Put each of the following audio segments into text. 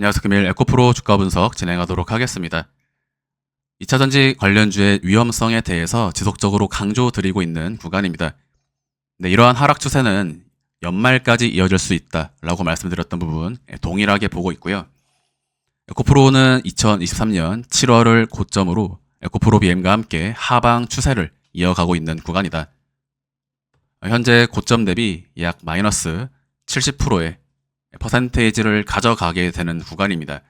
안녕하세요. 금일 에코프로 주가 분석 진행하도록 하겠습니다. 2차 전지 관련주의 위험성에 대해서 지속적으로 강조드리고 있는 구간입니다. 네, 이러한 하락 추세는 연말까지 이어질 수 있다라고 말씀드렸던 부분 예, 동일하게 보고 있고요. 에코프로는 2023년 7월을 고점으로 에코프로 BM과 함께 하방 추세를 이어가고 있는 구간이다. 현재 고점 대비 약 마이너스 70%의 퍼센테이지를 가져가게 되는 구간입니다.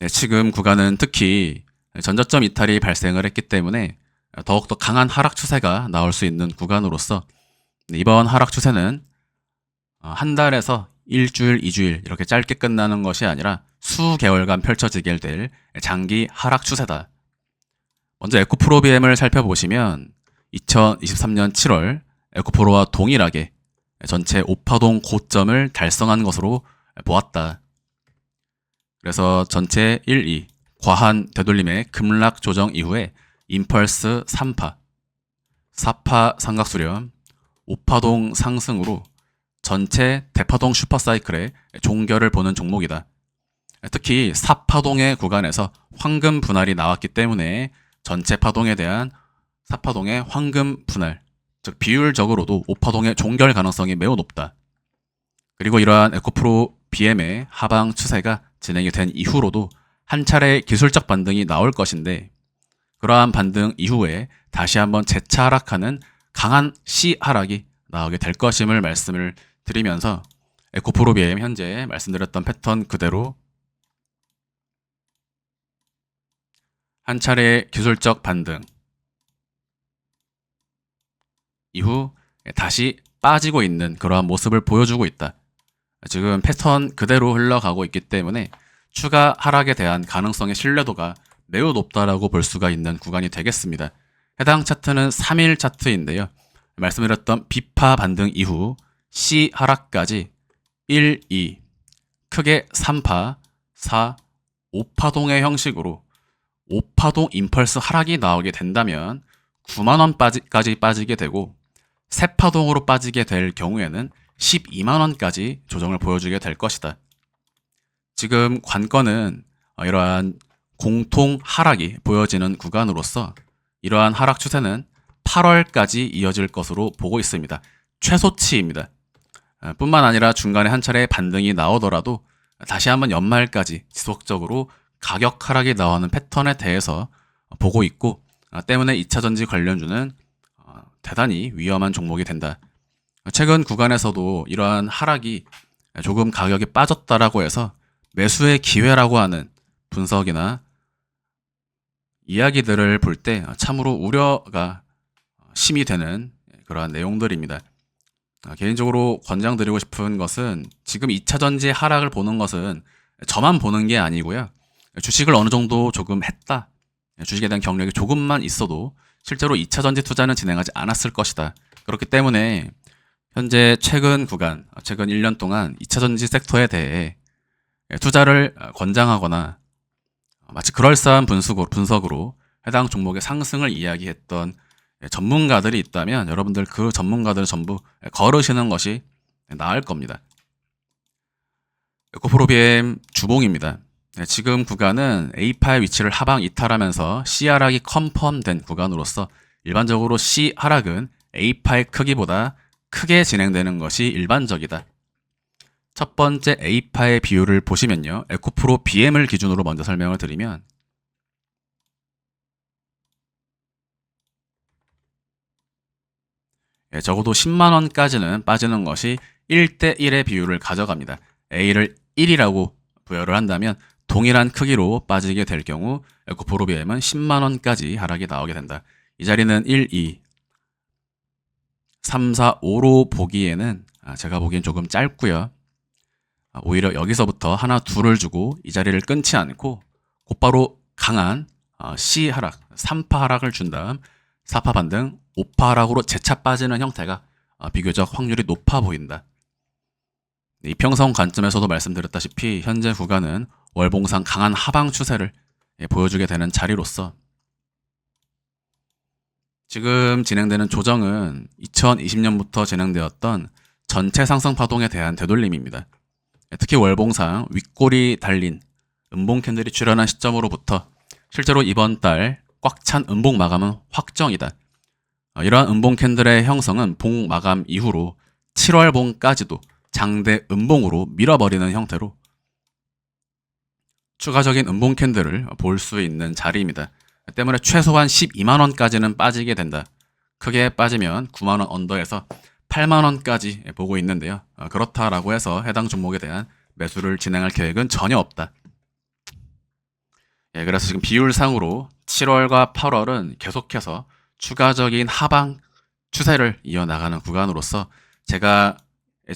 네, 지금 구간은 특히 전저점 이탈이 발생을 했기 때문에 더욱더 강한 하락 추세가 나올 수 있는 구간으로서 네, 이번 하락 추세는 어, 한 달에서 일주일, 이주일 이렇게 짧게 끝나는 것이 아니라 수 개월간 펼쳐지게 될 장기 하락 추세다. 먼저 에코프로비엠을 살펴보시면 2023년 7월 에코프로와 동일하게 전체 오파동 고점을 달성한 것으로 보았다. 그래서 전체 1, 2 과한 되돌림의 급락 조정 이후에 임펄스 3파, 4파 삼각수렴, 5파동 상승으로 전체 대파동 슈퍼사이클의 종결을 보는 종목이다. 특히 4파동의 구간에서 황금 분할이 나왔기 때문에 전체 파동에 대한 4파동의 황금 분할, 즉 비율적으로도 5파동의 종결 가능성이 매우 높다. 그리고 이러한 에코프로 BM의 하방 추세가 진행이 된 이후로도 한 차례 기술적 반등이 나올 것인데 그러한 반등 이후에 다시 한번 재차 하락하는 강한 C 하락이 나오게 될 것임을 말씀을 드리면서 에코프로 BM 현재 말씀드렸던 패턴 그대로 한 차례 기술적 반등 이후 다시 빠지고 있는 그러한 모습을 보여주고 있다. 지금 패턴 그대로 흘러가고 있기 때문에 추가 하락에 대한 가능성의 신뢰도가 매우 높다라고 볼 수가 있는 구간이 되겠습니다. 해당 차트는 3일 차트인데요. 말씀드렸던 비파 반등 이후 C 하락까지 1, 2, 크게 3파, 4, 5파동의 형식으로 5파동 임펄스 하락이 나오게 된다면 9만원까지 빠지게 되고 세파동으로 빠지게 될 경우에는 12만원까지 조정을 보여주게 될 것이다. 지금 관건은 어, 이러한 공통 하락이 보여지는 구간으로서 이러한 하락 추세는 8월까지 이어질 것으로 보고 있습니다. 최소치입니다. 어, 뿐만 아니라 중간에 한 차례 반등이 나오더라도 다시 한번 연말까지 지속적으로 가격 하락이 나오는 패턴에 대해서 보고 있고 어, 때문에 2차 전지 관련주는 대단히 위험한 종목이 된다. 최근 구간에서도 이러한 하락이 조금 가격이 빠졌다라고 해서 매수의 기회라고 하는 분석이나 이야기들을 볼 때 참으로 우려가 심이 되는 그러한 내용들입니다. 개인적으로 권장드리고 싶은 것은 지금 2차 전지 하락을 보는 것은 저만 보는 게 아니고요. 주식을 어느 정도 조금 했다. 주식에 대한 경력이 조금만 있어도 실제로 2차 전지 투자는 진행하지 않았을 것이다. 그렇기 때문에 현재 최근 구간, 최근 1년 동안 2차 전지 섹터에 대해 투자를 권장하거나 마치 그럴싸한 분석으로, 분석으로 해당 종목의 상승을 이야기했던 전문가들이 있다면 여러분들 그 전문가들을 전부 걸으시는 것이 나을 겁니다. 에코프로비엠 주봉입니다. 네, 지금 구간은 A파의 위치를 하방 이탈하면서 C 하락이 컨펌된 구간으로서 일반적으로 C 하락은 A파의 크기보다 크게 진행되는 것이 일반적이다. 첫 번째 A파의 비율을 보시면요. 에코프로 BM을 기준으로 먼저 설명을 드리면 예, 적어도 10만원까지는 빠지는 것이 1대1의 비율을 가져갑니다. A를 1이라고 부여를 한다면 동일한 크기로 빠지게 될 경우 에코프로비엠은 10만원까지 하락이 나오게 된다. 이 자리는 1, 2, 3, 4, 5로 보기에는 아, 제가 보기엔 조금 짧고요. 아, 오히려 여기서부터 하나, 둘을 주고 이 자리를 끊지 않고 곧바로 강한 아, C 하락, 3파 하락을 준 다음 4파 반등, 5파 하락으로 재차 빠지는 형태가 비교적 확률이 높아 보인다. 이평성 관점에서도 말씀드렸다시피 현재 구간은 월봉상 강한 하방 추세를 예, 보여주게 되는 자리로서 지금 진행되는 조정은 2020년부터 진행되었던 전체 상승 파동에 대한 되돌림입니다. 특히 월봉상 윗골이 달린 음봉 캔들이 출현한 시점으로부터 실제로 이번 달 꽉 찬 음봉 마감은 확정이다. 어, 이러한 음봉 캔들의 형성은 봉 마감 이후로 7월 봉까지도 장대 음봉으로 밀어버리는 형태로 추가적인 음봉 캔들을 볼 수 있는 자리입니다. 때문에 최소한 12만 원까지는 빠지게 된다. 크게 빠지면 9만 원 언더에서 8만 원까지 보고 있는데요. 어, 그렇다라고 해서 해당 종목에 대한 매수를 진행할 계획은 전혀 없다. 예, 그래서 지금 비율상으로 7월과 8월은 계속해서 추가적인 하방 추세를 이어나가는 구간으로서 제가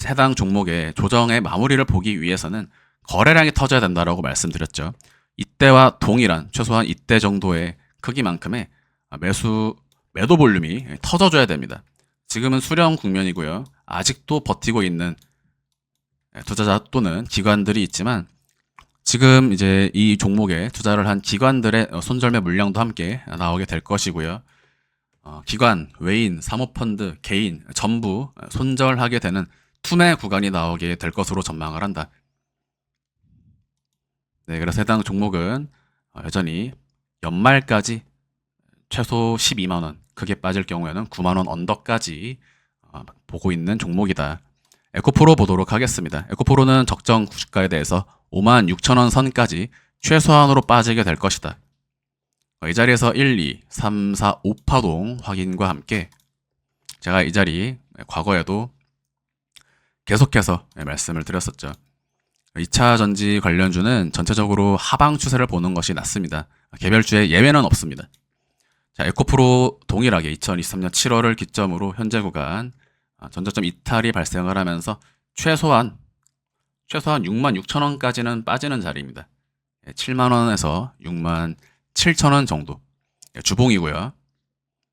해당 종목의 조정의 마무리를 보기 위해서는 거래량이 터져야 된다라고 말씀드렸죠. 이때와 동일한 최소한 이때 정도의 크기만큼의 매수 매도 볼륨이 터져줘야 됩니다. 지금은 수령 국면이고요. 아직도 버티고 있는 투자자 또는 기관들이 있지만 지금 이제 이 종목에 투자를 한 기관들의 손절매 물량도 함께 나오게 될 것이고요. 어, 기관, 외인, 사모펀드, 개인 전부 손절하게 되는 투매 구간이 나오게 될 것으로 전망을 한다. 네, 그래서 해당 종목은 어, 여전히 연말까지 최소 12만 원, 크게 빠질 경우에는 9만 원 언더까지 어, 보고 있는 종목이다. 에코프로 보도록 하겠습니다. 에코프로는 적정 구시가에 대해서 5만 6천 원 선까지 최소한으로 빠지게 될 것이다. 어, 이 자리에서 1, 2, 3, 4, 5파동 확인과 함께 제가 이 자리 과거에도 계속해서 말씀을 드렸었죠. 2차 전지 관련주는 전체적으로 하방 추세를 보는 것이 낫습니다. 개별주에 예외는 없습니다. 자, 에코프로 동일하게 2023년 7월을 기점으로 현재 구간 아, 전저점 이탈이 발생을 하면서 최소한 최소한 6만 6천 원까지는 빠지는 자리입니다. 7만 원에서 6만 7천 원 정도 예, 주봉이고요.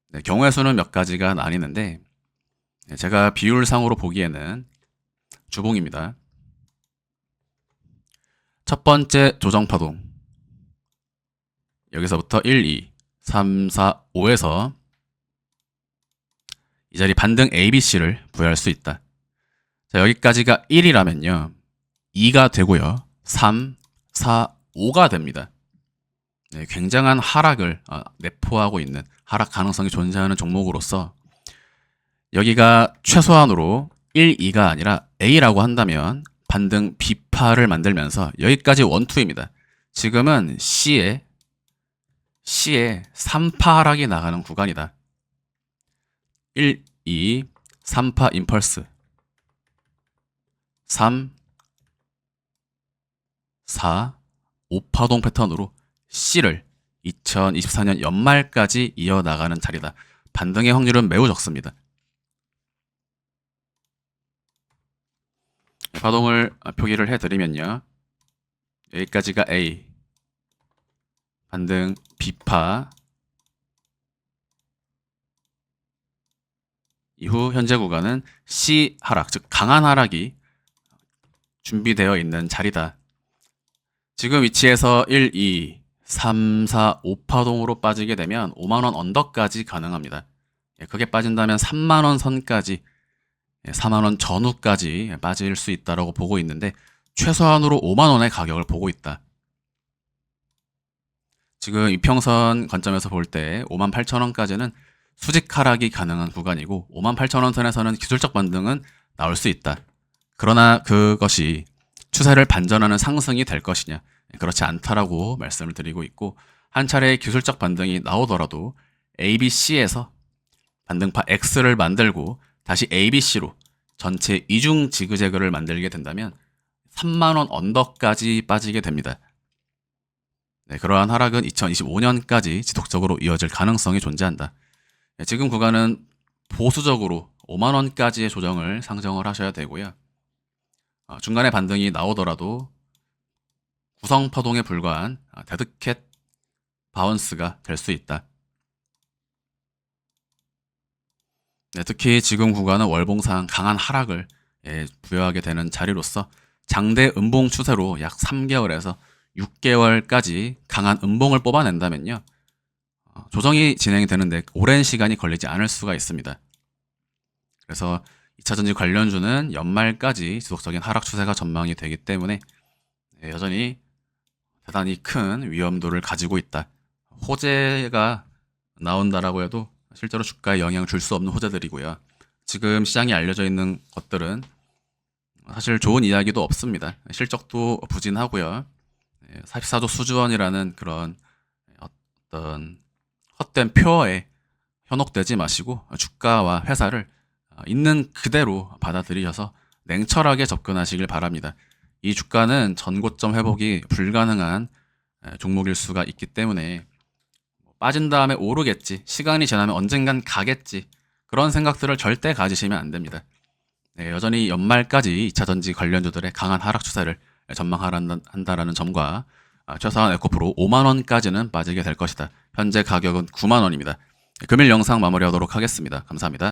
네, 경우의 수는 몇 가지가 나뉘는데 네, 제가 비율상으로 보기에는 주봉입니다. 첫 번째 조정 파동 여기서부터 1, 2, 3, 4, 5에서 이 자리 반등 ABC를 부여할 수 있다. 자, 여기까지가 1이라면요. 2가 되고요. 3, 4, 5가 됩니다. 네, 굉장한 하락을 어, 내포하고 있는 하락 가능성이 존재하는 종목으로서 여기가 최소한으로 1, 2가 아니라 A라고 한다면 반등 B파를 만들면서 여기까지 원투입니다. 지금은 C에 C에 3파 하락이 나가는 구간이다. 1, 2, 3파 임펄스 3, 4, 5파동 패턴으로 C를 2024년 연말까지 이어나가는 자리다. 반등의 확률은 매우 적습니다. 파동을 표기를 해드리면요. 여기까지가 A, 반등 B파, 이후 현재 구간은 C 하락, 즉 강한 하락이 준비되어 있는 자리다. 지금 위치에서 1, 2, 3, 4, 5파동으로 빠지게 되면 5만원 언더까지 가능합니다. 예, 그게 빠진다면 3만원 선까지, 4만원 예, 전후까지 빠질 수 있다고 보고 있는데, 최소한으로 5만 원의 가격을 보고 있다. 지금 이평선 관점에서 볼 때 5만 8천 원까지는 수직 하락이 가능한 구간이고 5만 8천 원 선에서는 기술적 반등은 나올 수 있다. 그러나 그것이 추세를 반전하는 상승이 될 것이냐 그렇지 않다라고 말씀을 드리고 있고 한 차례 기술적 반등이 나오더라도 ABC에서 반등파 X를 만들고 다시 ABC로 전체 이중 지그재그를 만들게 된다면 3만원 언더까지 빠지게 됩니다. 네, 그러한 하락은 2025년까지 지속적으로 이어질 가능성이 존재한다. 네, 지금 구간은 보수적으로 5만원까지의 조정을 상정을 하셔야 되고요. 어, 중간에 반등이 나오더라도 구성 파동에 불과한 아, 데드캣 바운스가 될 수 있다. 네, 특히 지금 구간은 월봉상 강한 하락을 예, 부여하게 되는 자리로서 장대 음봉 추세로 약 3개월에서 6개월까지 강한 음봉을 뽑아낸다면요. 어, 조정이 진행이 되는데 오랜 시간이 걸리지 않을 수가 있습니다. 그래서 2차전지 관련주는 연말까지 지속적인 하락 추세가 전망이 되기 때문에 예, 여전히 대단히 큰 위험도를 가지고 있다. 호재가 나온다라고 해도 실제로 주가에 영향을 줄 수 없는 호재들이고요. 지금 시장에 알려져 있는 것들은 사실 좋은 이야기도 없습니다. 실적도 부진하고요. 44조 수주원이라는 그런 어떤 헛된 표어에 현혹되지 마시고 주가와 회사를 있는 그대로 받아들이셔서 냉철하게 접근하시길 바랍니다. 이 주가는 전고점 회복이 불가능한 종목일 수가 있기 때문에 빠진 다음에 오르겠지, 시간이 지나면 언젠간 가겠지, 그런 생각들을 절대 가지시면 안 됩니다. 네, 여전히 연말까지 2차 전지 관련주들의 강한 하락 추세를 전망한다라는 점과 아, 최소한 에코프로 5만 원까지는 빠지게 될 것이다. 현재 가격은 9만 원입니다. 금일 영상 마무리하도록 하겠습니다. 감사합니다.